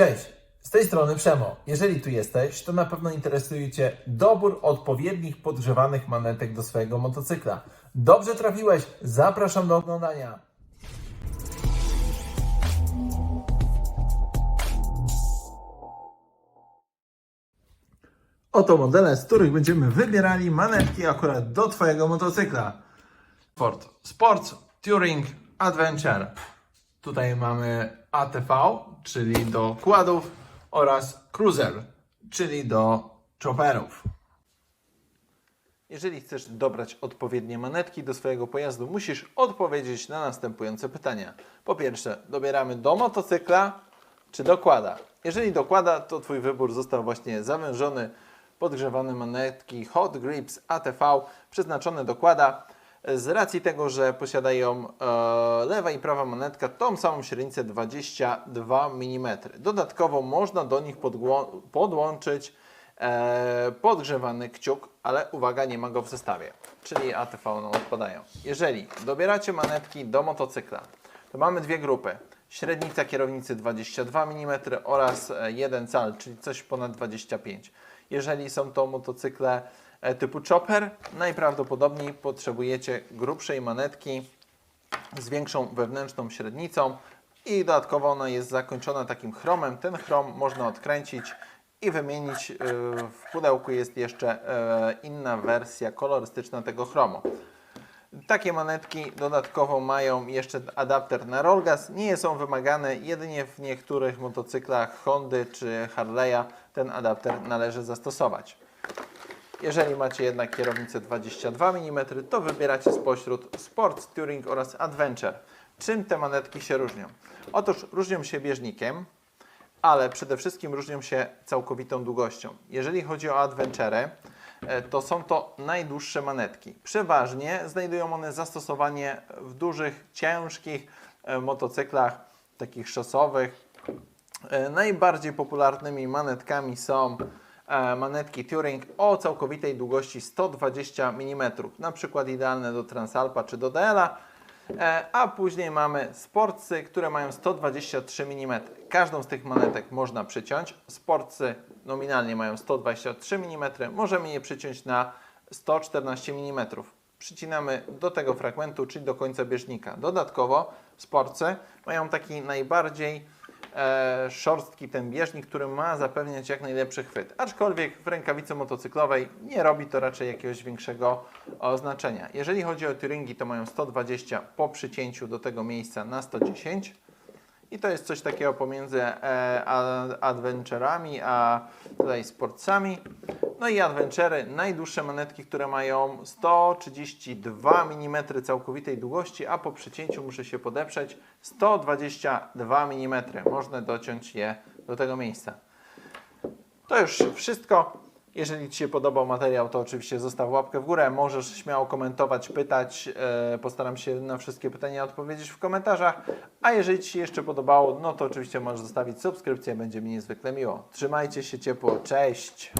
Cześć, z tej strony Przemo. Jeżeli tu jesteś, to na pewno interesuje Cię dobór odpowiednich podgrzewanych manetek do swojego motocykla. Dobrze trafiłeś, zapraszam do oglądania. Oto modele, z których będziemy wybierali manetki akurat do Twojego motocykla. Sport, Sport, Touring, Adventure. Tutaj mamy ATV, czyli do kładów oraz Cruiser, czyli do chopperów. Jeżeli chcesz dobrać odpowiednie manetki do swojego pojazdu, musisz odpowiedzieć na następujące pytania. Po pierwsze, dobieramy do motocykla czy do kłada. Jeżeli do kłada, to Twój wybór został właśnie zawężony. Podgrzewane manetki Hot Grips ATV przeznaczone do kłada. Z racji tego, że posiadają e, lewa i prawa manetka tą samą średnicę 22 mm. Dodatkowo można do nich podłączyć e, podgrzewany kciuk, ale uwaga, nie ma go w zestawie, czyli ATV nam odpadają. Jeżeli dobieracie manetki do motocykla, to mamy dwie grupy. Średnica kierownicy 22 mm oraz e, 1 cal, czyli coś ponad 25. Jeżeli są to motocykle e, typu chopper, najprawdopodobniej potrzebujecie grubszej manetki z większą wewnętrzną średnicą i dodatkowo ona jest zakończona takim chromem. Ten chrom można odkręcić i wymienić. Yy, W pudełku jest jeszcze e, inna wersja kolorystyczna tego chromu. Takie manetki dodatkowo mają jeszcze adapter na rollgas. Nie są wymagane, jedynie w niektórych motocyklach Hondy czy Harley'a ten adapter należy zastosować. Jeżeli macie jednak kierownicę 22 mm, to wybieracie spośród Sport, Touring oraz Adventure. Czym te manetki się różnią? Otóż różnią się bieżnikiem, ale przede wszystkim różnią się całkowitą długością. Jeżeli chodzi o Adventure, to są to najdłuższe manetki. Przeważnie znajdują one zastosowanie w dużych, ciężkich e, motocyklach, takich szosowych, E, Najbardziej popularnymi manetkami są e, manetki Touring o całkowitej długości 120 mm, na przykład idealne do Transalpa czy do DL-a, e, a później mamy Sportsy, które mają 123 mm. Każdą z tych manetek można przyciąć. Sportsy nominalnie mają 123 mm, możemy je przyciąć na 114 mm. Przycinamy do tego fragmentu, czyli do końca bieżnika. Dodatkowo Sportsy mają taki najbardziej e, szorstki ten bieżnik, który ma zapewniać jak najlepszy chwyt. Aczkolwiek w rękawicy motocyklowej nie robi to raczej jakiegoś większego znaczenia. Jeżeli chodzi o Turingi, to mają 120 po przycięciu do tego miejsca na 110. I to jest coś takiego pomiędzy e, a- adventurami a tutaj sportsami. No i adventury, najdłuższe manetki, które mają 132 mm całkowitej długości, a po przycięciu muszę się podeprzeć 122 mm. Można dociąć je do tego miejsca. To już wszystko. Jeżeli Ci się podobał materiał, to oczywiście zostaw łapkę w górę. Możesz śmiało komentować, pytać. E, Postaram się na wszystkie pytania odpowiedzieć w komentarzach. A jeżeli Ci się jeszcze podobało, no to oczywiście możesz zostawić subskrypcję. Będzie mi niezwykle miło. Trzymajcie się ciepło. Cześć!